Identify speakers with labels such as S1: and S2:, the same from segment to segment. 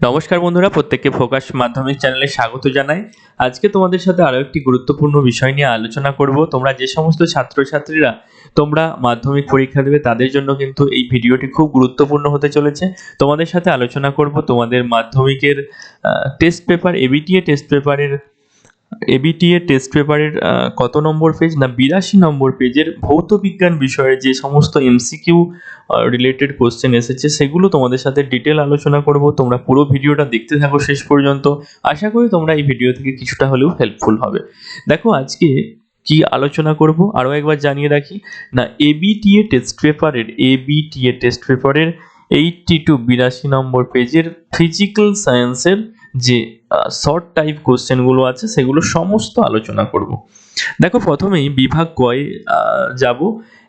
S1: নমস্কার বন্ধুরা, প্রত্যেককে ফোকাস মাধ্যমিক চ্যানেলে স্বাগত জানাই। আজকে তোমাদের সাথে আরও একটি গুরুত্বপূর্ণ বিষয় নিয়ে আলোচনা করব। তোমরা যে সমস্ত ছাত্রছাত্রীরা তোমরা মাধ্যমিক পরীক্ষা দেবে, তাদের জন্য কিন্তু এই ভিডিওটি খুব গুরুত্বপূর্ণ হতে চলেছে। তোমাদের সাথে আলোচনা করব তোমাদের মাধ্যমিকের টেস্ট পেপার এবিটিএ টেস্ট পেপারের এবিটিএ টেস্ট পেপারের কত নম্বর পেজ না, বিরাশি নম্বর পেজের ভৌত বিজ্ঞান বিষয়ে যে সমস্ত এমসিকিউ রিলেটেড কোশ্চেন এসেছে, সেগুলো তোমাদের সাথে ডিটেল আলোচনা করব। তোমরা পুরো ভিডিওটা দেখতে থাকো শেষ পর্যন্ত। আশা করি তোমরা এই ভিডিও থেকে কিছুটা হলেও হেল্পফুল হবে। দেখো, আজকে কি আলোচনা করব? আরও একবার জানিয়ে রাখি। না এবিটিএ টেস্ট পেপারের এবিটিএ টেস্ট পেপারের এইটটি টু বিরাশি নম্বর পেজের ফিজিক্যাল সায়েন্সের যে শর্ট টাইপ কোশ্চেনগুলো আছে, সেগুলো সমস্ত আলোচনা করব। দেখো, প্রথমেই বিভাগ কয়ে যাব।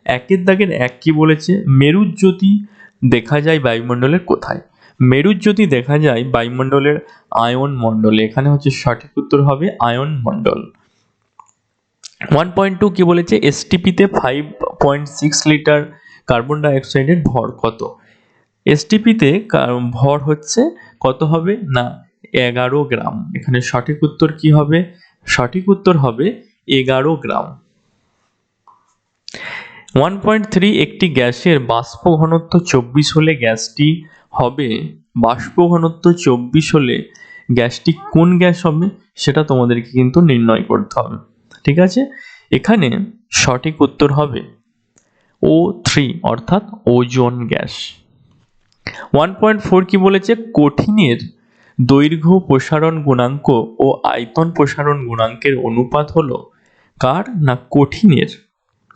S1: একের দাগের এক কি বলেছে? মেরুজ্যোতি দেখা যায় বায়ুমণ্ডলের কোথায়? মেরুজ্যোতি দেখা যায় বায়ুমণ্ডলের আয়ন মণ্ডলে। এখানে হচ্ছে সঠিক উত্তর হবে আয়ন মণ্ডল। ওয়ান পয়েন্ট টু কি বলেছে? এসটিপিতে five point six litre carbon ডাইঅক্সাইডের ভর কত? এসটিপিতে ভর হচ্ছে কত হবে? না এগারো গ্রাম। এখানে সঠিক উত্তর কি হবে? সঠিক উত্তর হবে এগারো গ্রাম। ওয়ান পয়েন্ট থ্রি একটি গ্যাসের বাষ্প ঘনত্ব চব্বিশ হলে গ্যাসটি হবে, বাষ্প ঘনত্ব চব্বিশ হলে গ্যাসটি কোন গ্যাস হবে? সেটা তোমাদেরকে কিন্তু নির্ণয় করতে হবে। ঠিক আছে? এখানে সঠিক উত্তর হবে ও থ্রি অর্থাৎ ওজন গ্যাস। ওয়ান পয়েন্ট ফোর কি বলেছে? কঠিনের দৈর্ঘ্য প্রসারণ গুণাঙ্ক ও আয়তন প্রসারণ গুণাঙ্কের অনুপাত হলো কার না কঠিনের?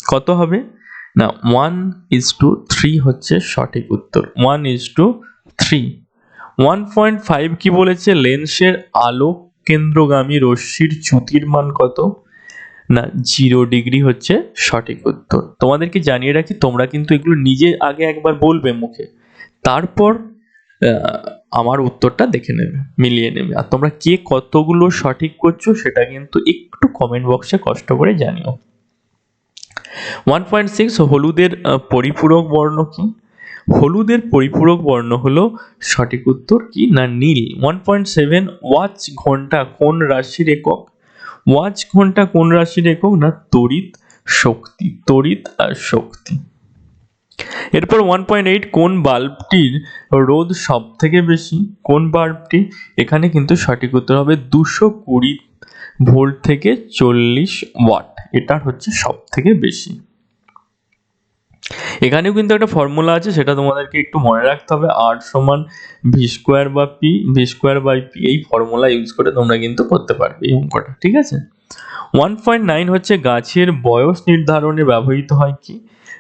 S1: কত হবে? না ওয়ান ইজ টু থ্রি হচ্ছে সঠিক উত্তর। One is two three one point five কি বলেছে? লেন্সের আলোক কেন্দ্রগামী রশ্মির চ্যুতির মান কত? না জিরো ডিগ্রি হচ্ছে সঠিক উত্তর। তোমাদেরকে জানিয়ে রাখি, তোমরা কিন্তু এগুলো নিজে আগে একবার বলবে মুখে। তারপর আমার উত্তরটা দেখে নেবে, মিলিয়ে নেবে। আর তোমরা কে কতগুলো সঠিক করছ সেটা কিন্তু একটু কমেন্ট বক্সে কষ্ট করে জানিও। ওয়ান পয়েন্ট সিক্স হলুদের পরিপূরক বর্ণ কি? হলুদের পরিপূরক বর্ণ হলো সঠিক উত্তর কি না নীল? ওয়ান পয়েন্ট সেভেন ওয়াচ ঘণ্টা কোন রাশির একক? ওয়াচ ঘণ্টা কোন রাশির একক না তড়িৎ শক্তি? তড়িৎ আর শক্তি। এরপর ওয়ান পয়েন্ট এইট কোন বাল্বটির রোধ সব থেকে বেশি? কোন বাল্বটি? এখানে কিন্তু সঠিক উত্তর হবে দুশো কুড়ি ভোল্ট থেকে চল্লিশ ওয়াট। এটার হচ্ছে সব থেকে বেশি। এখানেও কিন্তু একটা ফর্মুলা আছে, সেটা তোমাদেরকে একটু মনে রাখতে হবে। আর সমান ভি স্কোয়ার বা P V square by P এই ফর্মুলা ইউজ করে তোমরা কিন্তু করতে পারবে এই অঙ্কটা, ঠিক আছে? ওয়ান পয়েন্ট নাইন হচ্ছে গাছের বয়স নির্ধারণে ব্যবহৃত হয় কি?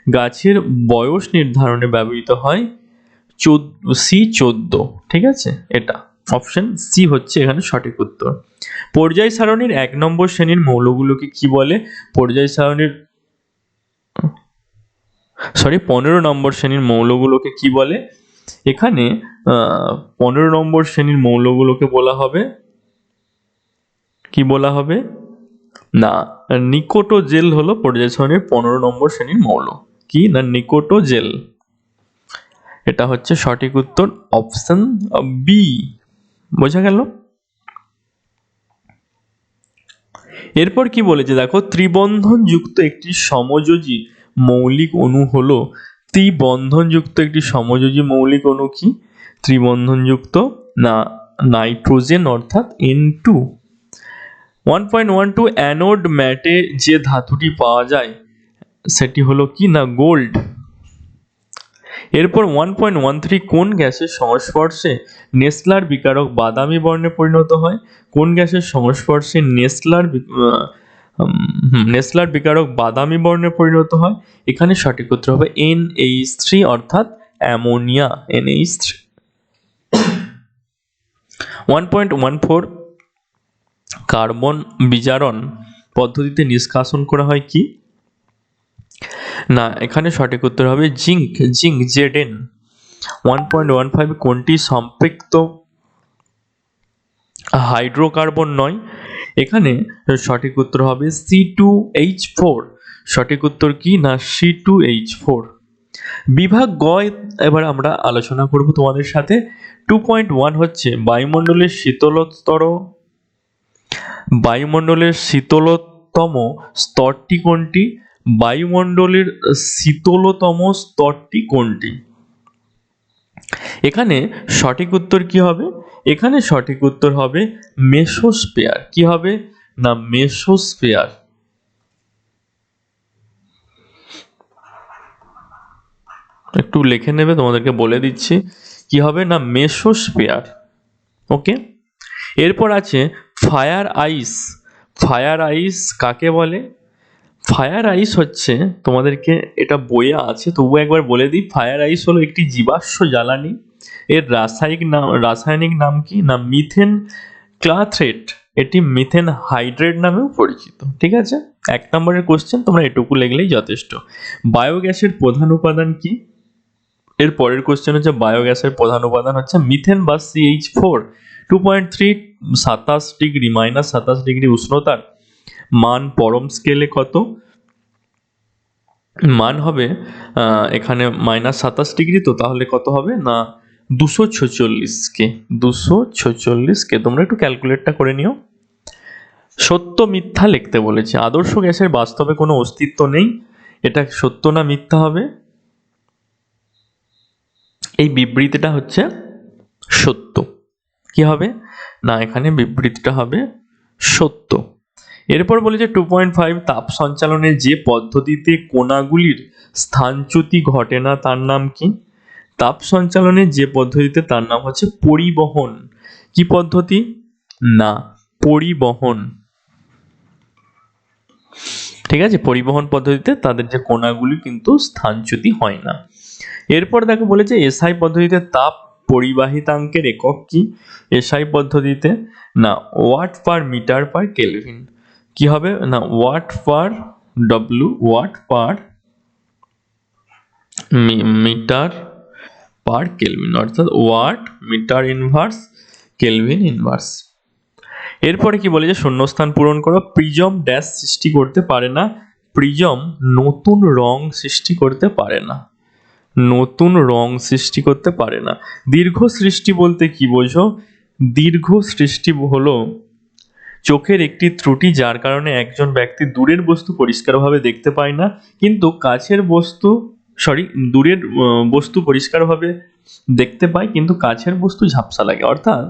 S1: গাছের বয়স নির্ধারণে ব্যবহৃত হয় চোদ্দ, সি চোদ্দ, ঠিক আছে? এটা। অপশন সি হচ্ছে এখানে সঠিক উত্তর। পর্যায় সারণীর এক নম্বর শ্রেণির মৌলগুলোকে কি বলে? পর্যায় সারণীর সরি, পনেরো নম্বর শ্রেণির মৌলগুলোকে কি বলে? এখানে পনেরো নম্বর শ্রেণির মৌলগুলোকে বলা হবে। কি বলা হবে? না, নিকোটোজেল হলো পর্যায় সারণীর পনেরো নম্বর শ্রেণির মৌল। কি? না নিকোটোজেল এটা হচ্ছে সঠিক উত্তর অপশন বি। বোঝা গেল? এরপর কি বলেছে? দেখো ত্রিবন্ধন যুক্ত একটি সমযোজী মৌলিক অণু হলো, ত্রিবন্ধনযুক্ত একটি সমযোজী মৌলিক অণু কি? ত্রিবন্ধনযুক্ত না, নাইট্রোজেন অর্থাৎ N two one point one two anode ম্যাটে যে ধাতুটি পাওয়া যায় সেটি হলো কি না গোল্ড? এরপর ওয়ান পয়েন্ট ওয়ান থ্রি কোন গ্যাসের সংস্পর্শে নেসলার বিকারক বাদামি বর্ণে পরিণত হয়? কোন গ্যাসের সংস্পর্শে নেসলার নেসলার বিকারক বাদামি বর্ণে পরিণত হয়? এখানে সঠিক উত্তর হবে এন এইচ থ্রি অর্থাৎ ammonia N H three one point one four carbon বিজারণ পদ্ধতিতে নিষ্কাশন করা হয় কি? না, এখানে সঠিক উত্তর হবে zinc zinc Z N one point one five কোনটি সম্পৃক্ত হাইড্রোকার্বন নয়? এখানে সঠিক উত্তর হবে সি টু এইচ ফোর সঠিক উত্তর কি? না সি টু এইচ ফোর বিভাগ গ এবার আমরা আলোচনা করব তোমাদের সাথে। টু পয়েন্ট ওয়ান হচ্ছে বায়ুমণ্ডলের শীতলতর। বায়ুমণ্ডলের শীতলতম স্তরটি কোনটি? বায়ুমণ্ডলের শীতলতম স্তরটি কোনটি? এখানে সঠিক উত্তর কি হবে? এখানে সঠিক উত্তর হবে মেসোস্পেয়ার কি হবে? না মেসোস্পেয়ার একটু লিখে নেবে, তোমাদেরকে বলে দিচ্ছি। কি হবে? না মেসোস্পেয়ার ওকে? এরপর আছে ফায়ার আইস। ফায়ার আইস কাকে বলে? ফায়ার আইস হচ্ছে, তোমাদেরকে এটা বইয়ে আছে, তবুও একবার বলে দিই ফায়ার আইস হলো একটি জীবাশ্ম জ্বালানি। এর রাসায়নিক নাম রাসায়নিক নাম কি? না মিথেন ক্লাথ্রেট এটি মিথেন হাইড্রেট নামেও পরিচিত, ঠিক আছে? এক নম্বরের কোশ্চেন তোমরা এটুকু লেগলেই যথেষ্ট। বায়োগ্যাসের প্রধান উপাদান কি? এর পরের কোশ্চেন হচ্ছে বায়োগ্যাসের প্রধান উপাদান হচ্ছে মিথেন বা CH four two point three সাতাশ ডিগ্রি মাইনাস সাতাশ ডিগ্রি উষ্ণতার। মান পরম স্কেলে কত? মান হবে এখানে মাইনাস সাতাশ ডিগ্রি তো তাহলে কত হবে? না, দুশো কে দুশো কে তোমরা একটু ক্যালকুলেটটা করে নিও। সত্য মিথ্যা লিখতে বলেছে। আদর্শ গ্যাসের বাস্তবে কোনো অস্তিত্ব নেই। এটা সত্য না মিথ্যা হবে? এই বিবৃতিটা হচ্ছে সত্য। কি হবে? না, এখানে বিবৃতিটা হবে সত্য। এরপর বলেছে টু পয়েন্ট ফাইভ তাপ সঞ্চালনের যে পদ্ধতিতে কোনাগুলির স্থানচ্যুতি ঘটে না, তার নাম কি? তাপ সঞ্চালনের যে পদ্ধতিতে, তার নাম হচ্ছে পরিবহন। কি পদ্ধতি? না, পরিবহন। ঠিক আছে? পরিবহন পদ্ধতিতে তাদের যে কোনাগুলি কিন্তু স্থানচ্যুতি হয় না। এরপর দেখো বলেছে এসআই পদ্ধতিতে তাপ পরিবাহিতাঙ্কের একক কি? এসআই পদ্ধতিতে না, watt per metre per kelvin. কি হবে? না watt per W watt per metre per kelvin অর্থাৎ watt metre inverse kelvin inverse এরপরে কি বলে যে, শূন্যস্থান পূরণ করো প্রিজম ড্যাশ সৃষ্টি করতে পারে না প্রিজম নতুন রং সৃষ্টি করতে পারে না, নতুন রং সৃষ্টি করতে পারে না। দীর্ঘ সৃষ্টি বলতে কি বোঝো? দীর্ঘ সৃষ্টি হলো চোখের একটি ত্রুটি যার কারণে একজন ব্যক্তি দূরের বস্তু পরিষ্কারভাবে দেখতে পায় না, কিন্তু কাছের বস্তু সরি দূরের বস্তু পরিষ্কারভাবে দেখতে পায়, কিন্তু কাছের বস্তু ঝাপসা লাগে। অর্থাৎ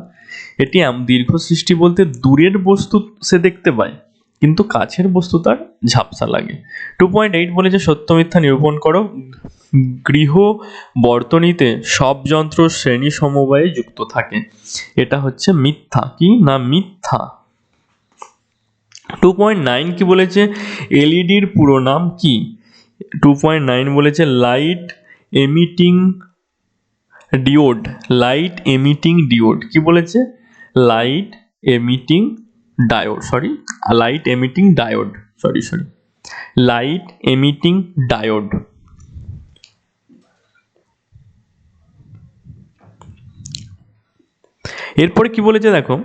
S1: এটি দীর্ঘ সৃষ্টি বলতে দূরের বস্তু সে দেখতে পায়, কিন্তু কাছের বস্তু তার ঝাপসা লাগে। টু পয়েন্ট এইট বলেছে, সত্য মিথ্যা নিরূপণ করো। গৃহ বর্তনীতে সব যন্ত্র শ্রেণি সমবায়ে যুক্ত থাকে। এটা হচ্ছে মিথ্যা। কি? না, মিথ্যা। টু পয়েন্ট নাইন কি বলেছে? এলইডির পুরো নাম কি? টু পয়েন্ট নাইন বলেছে light emitting diode light emitting diode কি বলেছে? Light emitting diode sorry light emitting diode sorry sorry light emitting diode এরপরে কি বলেছে দেখো?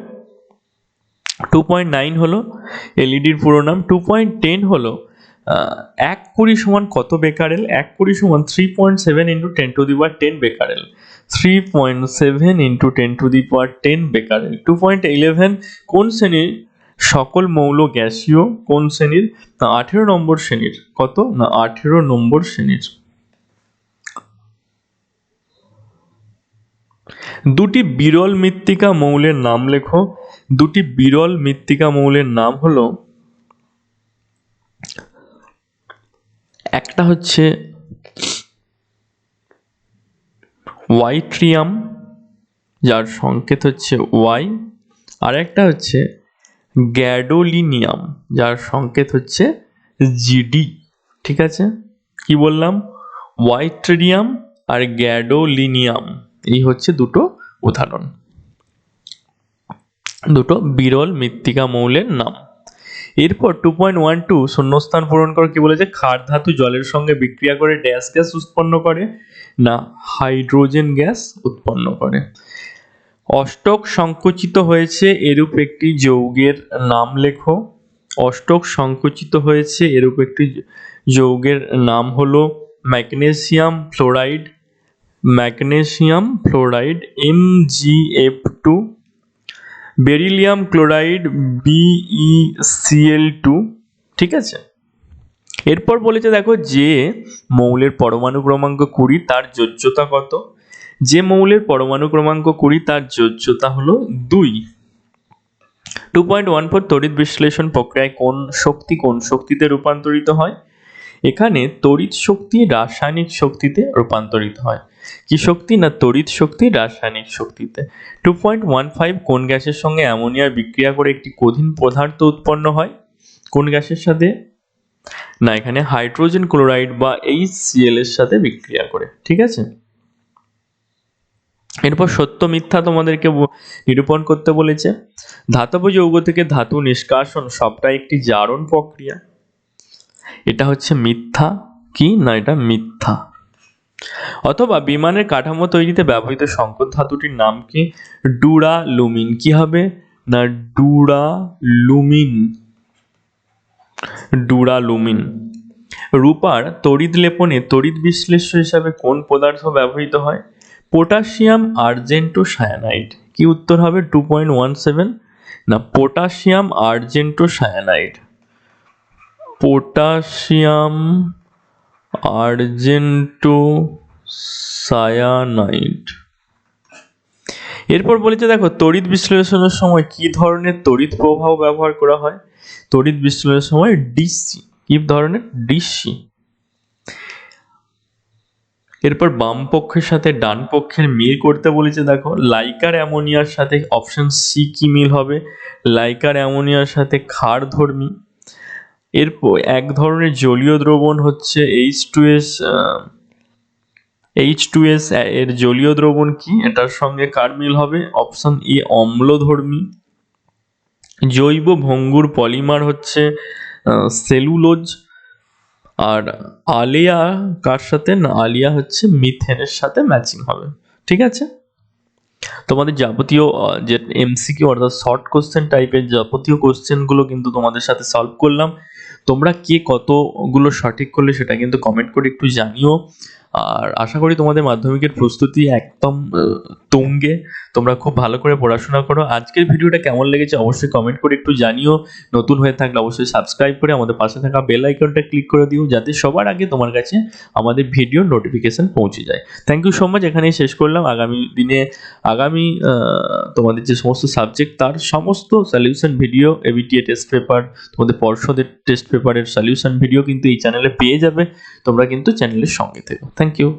S1: টু পয়েন্ট নাইন হলো এলইডির পুরো নাম টু পয়েন্ট টেন হলো এক কুড়ি সমান কত বেকারেল? এক কুড়ি সমান three point seven into ten to the power ten becquerel. Three point seven into ten to the power ten becquerel. Two point eleven কোন শ্রেণির সকল মৌল গ্যাসীয়? কোন শ্রেণির? না, আঠেরো নম্বর শ্রেণির। কত? না, আঠেরো নম্বর শ্রেণির। দুটি বিরল মৃত্তিকা মৌলের নাম লেখো। দুটি বিরল মৃত্তিকা মৌলের নাম হলো, একটা হচ্ছে ওয়াইট্রিয়াম, যার সংকেত হচ্ছে ওয়াই, আর একটা হচ্ছে গ্যাডোলিনিয়াম, যার সংকেত হচ্ছে জিডি। ঠিক আছে? কি বললাম? ওয়াইট্রিয়াম আর গ্যাডোলিনিয়াম। এই হচ্ছে দুটো উদাহরণ। দুটো বিরল মৃত্তিকা মৌলের নাম। এরপর টু পয়েন্ট ওয়ান টু শূন্যস্থান পূরণ করে কি বলেছে? ক্ষার ধাতু জলের সঙ্গে বিক্রিয়া করে ড্যাশ গ্যাস উৎপন্ন করে না হাইড্রোজেন গ্যাস উৎপন্ন করে। অষ্টক সংকুচিত হয়েছে এরূপ একটি যৌগের নাম লেখো। অষ্টক সংকুচিত হয়েছে এরূপ একটি যৌগের নাম হলো magnesium fluoride magnesium fluoride M G F two beryllium chloride BECL two ঠিক আছে? এরপর বলেছে, দেখো, যে মৌলের পরমাণু ক্রমাঙ্ক কুড়ি, তার যোজ্যতা কত? যে মৌলের পরমাণু ক্রমাঙ্ক কুড়ি, তার যোজ্যতা হলো দুই। টু পয়েন্ট ওয়ান ফোর তড়িৎ বিশ্লেষণ প্রক্রিয়ায় কোন শক্তি কোন শক্তিতে রূপান্তরিত হয়? এখানে তড়িৎ শক্তি রাসায়নিক শক্তিতে রূপান্তরিত হয়। কি শক্তি না তড়িৎ শক্তি? রাসায়নিক শক্তিতে। টু পয়েন্ট ওয়ান ফাইভ কোন গ্যাসের সঙ্গে অ্যামোনিয়ার বিক্রিয়া করে একটি কঠিন পদার্থ উৎপন্ন হয়? কোন গ্যাসের সাথে? না, এখানে হাইড্রোজেন ক্লোরাইড বা এইচ এর সাথে বিক্রিয়া করে, ঠিক আছে? এরপর সত্য মিথ্যা তোমাদেরকে নিরূপণ করতে বলেছে। ধাতব যৌগ থেকে ধাতু নিষ্কাশন সবটাই একটি জারণ প্রক্রিয়া। এটা হচ্ছে মিথ্যা, কি? না, এটা মিথ্যা। অথবা বিমানের কাঠামো তৈরিতে ব্যবহৃত সংকর ধাতুটির নাম কি? ডুরা লুমিন কি হবে? না ডুরা লুমিন ডুরা লুমিন রূপার তড়িৎ লেপনে তড়িৎ বিশ্লেষ্য হিসাবে কোন পদার্থ ব্যবহৃত হয়? Potassium, argento, cyanide. কি উত্তর হবে? Two point one seven. না, potassium, argento, cyanide. Potassium argento cyanide. এরপর বলেছে দেখো, তড়িৎ বিশ্লেষণের সময় কি ধরনের তড়িৎ প্রবাহ ব্যবহার করা হয়? তড়িৎ বিশ্লেষণের সময় ডিসি। কি ধরনের? ডিসি। এরপর বাম পক্ষের সাথে ডান পক্ষের মিল করতে বলেছে দেখো, লাইকার অ্যামোনিয়ার সাথে অপশন সি কি মিল হবে? লাইকার অ্যামোনিয়ার সাথে ক্ষার ধর্মী এরপর এক ধরনের জলীয় দ্রবণ হচ্ছে H two S H two S এর জলীয় দ্রবণ কি? এটার সঙ্গে কার মিল হবে? অপশন এ অম্লধর্মী। জৈব ভঙ্গুর পলিমার হচ্ছে সেলুলোজ আর আলিয়া কার সাথে? না, আলিয়া হচ্ছে মিথেনের সাথে ম্যাচিং হবে। ঠিক আছে? তোমাদের যাবতীয় যে এমসিকিউ অর্থাৎ শর্ট কোশ্চেন টাইপের যাবতীয় কোশ্চেনগুলো কিন্তু তোমাদের সাথে সলভ করলাম। তোমরা কে কতগুলো সঠিক করলে সেটা কিন্তু কমেন্ট করে একটু জানিও। আর আশা করি তোমাদের মাধ্যমিকের প্রস্তুতি একদম তুঙ্গে। তোমরা খুব ভালো করে পড়াশোনা করো। আজকের ভিডিওটা কেমন লেগেছে অবশ্যই কমেন্ট করে একটু জানিও। নতুন হয়ে থাকলে অবশ্যই সাবস্ক্রাইব করে আমাদের পাশে থাকা বেল আইকনটা ক্লিক করে দিও, যাতে সবার আগে তোমার কাছে আমাদের ভিডিও নোটিফিকেশন পৌঁছে যায়। থ্যাংক ইউ সো মাচ এখানেই শেষ করলাম। আগামী দিনে, আগামী তোমাদের যে সমস্ত সাবজেক্ট তার সমস্ত solution video ABTA test paper তোমাদের পর্ষদের টেস্ট পেপারের সলিউশন ভিডিও কিন্তু এই চ্যানেলে পেয়ে যাবে। তোমরা কিন্তু চ্যানেলের সঙ্গে থেকো। Thank you